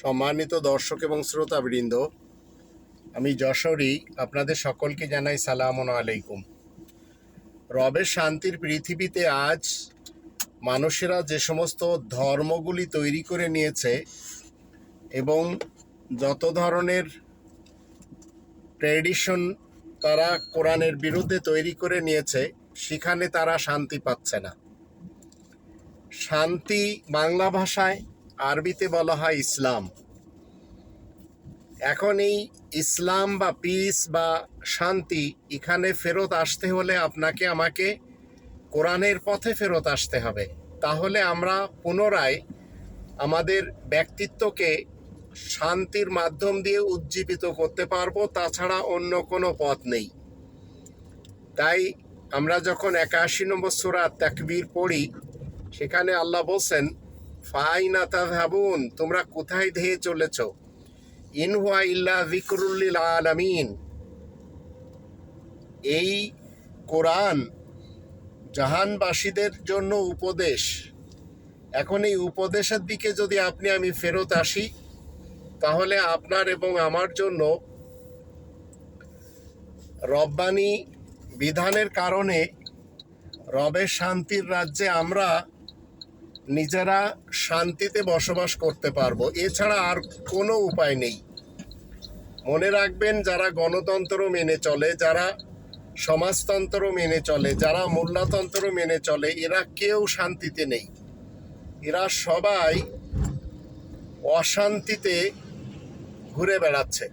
সম্মানিত দর্শক এবং শ্রোতাবৃন্দ, আমি যশোরী, আপনাদের সকলকে জানাই সালাম আলাইকুম। রবের শান্তির পৃথিবীতে আজ মানুষেরা যে সমস্ত ধর্মগুলি তৈরি করে নিয়েছে এবং যত ধরনের ট্রেডিশন তারা কোরআনের বিরুদ্ধে তৈরি করে নিয়েছে, সেখানে তারা শান্তি পাচ্ছে না। শান্তি বাংলা ভাষায় আরবিতে বলা হয় ইসলাম। এখন এই ইসলাম বা পিস বা শান্তি এখানে ফেরত আসতে হলে আপনাকে আমাকে কোরআনের পথে ফেরত আসতে হবে। তাহলে আমরা পুনরায় আমাদের ব্যক্তিত্বকে শান্তির মাধ্যম দিয়ে উজ্জীবিত করতে পারব, তাছাড়া অন্য কোনো পথ নেই। তাই আমরা যখন একাশি নম্বর সুরা তাকবীর পড়ি, সেখানে আল্লাহ বলছেন ফাইনা তাহাবুন তোমরা কোথায় ধেয়ে চলেছ? ইনহুয়া ইল্লা জিকরুল্লিল আলামিন। এই কোরআন জাহানবাসীদের জন্য উপদেশ। এখন এই উপদেশের দিকে যদি আপনি, আমি ফেরত আসি, তাহলে আপনার এবং আমার জন্য রব্বানি বিধানের কারণে রবের শান্তির রাজ্যে আমরা নিজেরা শান্তিতে বসবাস করতে পারব, এছাড়া আর কোনো উপায় নেই। মনে রাখবেন, যারা গণতন্ত্র মেনে চলে, যারা সমাজতন্ত্র মেনে চলে, যারা মূল্যতন্ত্র মেনে চলে, এরা কেউ শান্তিতে নেই। এরা সবাই অশান্তিতে ঘুরে বেড়াচ্ছে।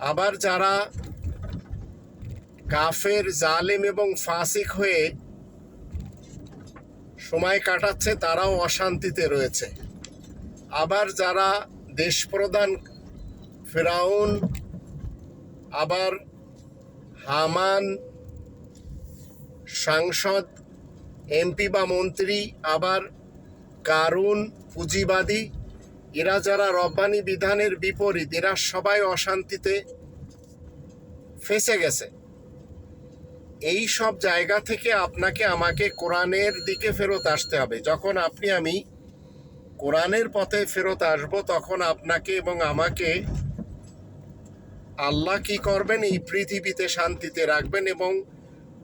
আবার যারা কাফের, জালেম এবং ফাসিক হয়ে সময় কাটাচ্ছে, তারাও অশান্তিতে রয়েছে। আবার যারা দেশপ্রধান ফেরাউন, আবার হামান, সাংসদ, এমপি বা মন্ত্রী, আবার কারুন, পুঁজিবাদী, এরা যারা রব্বানি বিধানের বিপরীত, এরা সবাই অশান্তিতে ফেসে গেছে। এই সব জায়গা থেকে আপনাকে আমাকে কোরআনের দিকে ফেরত আসতে হবে। যখন আপনি আমি কোরআনের পথে ফেরত আসব, তখন আপনাকে এবং আমাকে আল্লাহ কি করবেন? এই পৃথিবীতে শান্তিতে রাখবেন এবং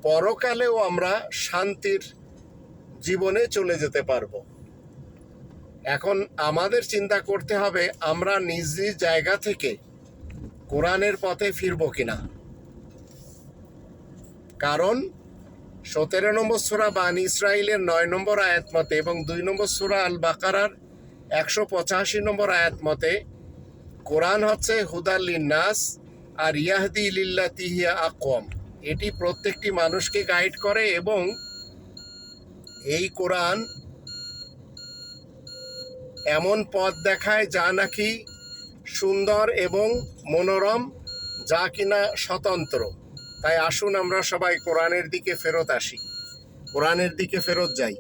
পরকালেও আমরা শান্তির জীবনে চলে যেতে পারব। এখন আমাদের চিন্তা করতে হবে, আমরা নিজ নিজ জায়গা থেকে কোরআনের পথে ফিরবো কিনা। কারণ সতেরো নম্বর সুরা বান ইসরায়েলের নয় নম্বর আয়াত মতে এবং দুই নম্বর সুরা আল বাকারার একশো পঁচাশি নম্বর আয়াত মতে, কোরআন হচ্ছে হুদাল্লিন নাস আর ইয়াহদি লিল্লা তিহিয়া আকম এটি প্রত্যেকটি মানুষকে গাইড করে এবং এই কোরআন এমন পথ দেখায় যা নাকি সুন্দর এবং মনোরম, যা কিনা স্বতন্ত্র। তাই আসুন আমরা সবাই কোরআনের দিকে ফেরত আসি। কোরআনের দিকে ফেরত যাই।